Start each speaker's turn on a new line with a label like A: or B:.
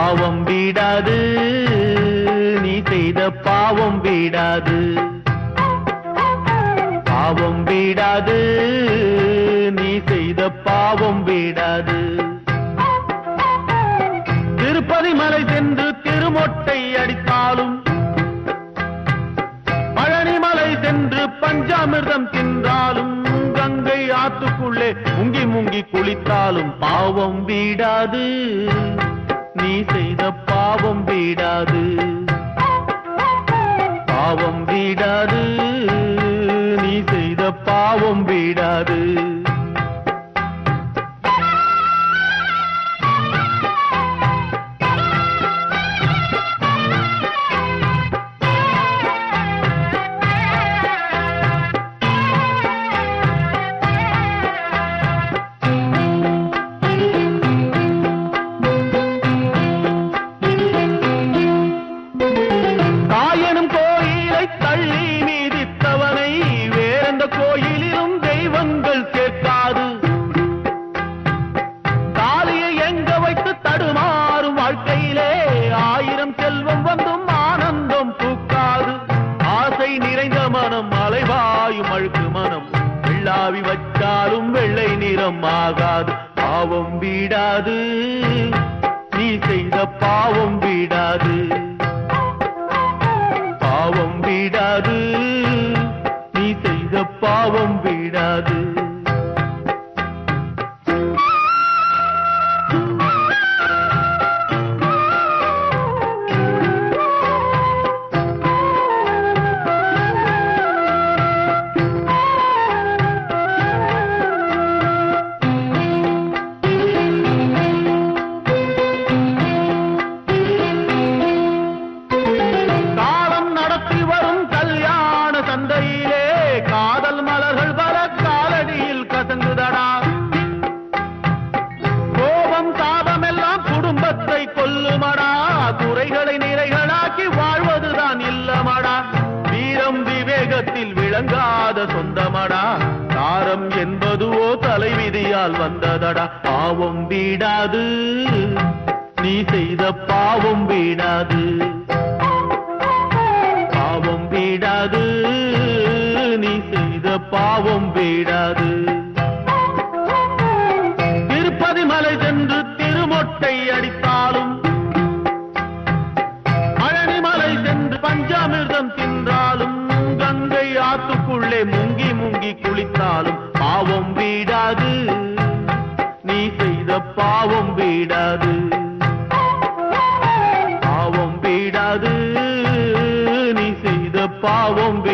A: பாவம் வீடாது. நீ செய்த பாவம் வீடாது. பாவம் வீடாது. நீ செய்த பாவம் வீடாது. திருப்பதி மலை சென்று திருமொட்டை அடித்தாலும் பழனி மலை சென்று பஞ்சாமிர்தம் தின்றாலும் கங்கை ஆத்துக்குள்ளே முங்கி முங்கி குளித்தாலும் பாவம் வீடாது. செய்த பாவம் வீடாது. பாவம் வீடாது. நீ செய்த பாவம் வீடாது. மலைவாயும் அழுக்கு மனம். வெள்ளாவி வச்சாலும் வெள்ளை நிறம் ஆகாது. பாவம் வீடாது. நீ செய்த பாவம் வீடாது. பாவம் வீடாது. விவேகத்தில் சொந்தமடா. தாரம் என்பதுவோ தலைவிதியால் வந்ததடா. பாவம் வீடாது. நீ செய்த பாவம் வீடாது. பாவம் வீடாது. நீ செய்த பாவம் வீடாது. திருப்பதி மலை சென்று திருமொட்டை அடித்த முங்கி முங்கி குளித்தாலும் பாவம் வீடாது. நீ செய்த பாவம் வீடாது. பாவம் வீடாது. நீ செய்த பாவம் வீடாது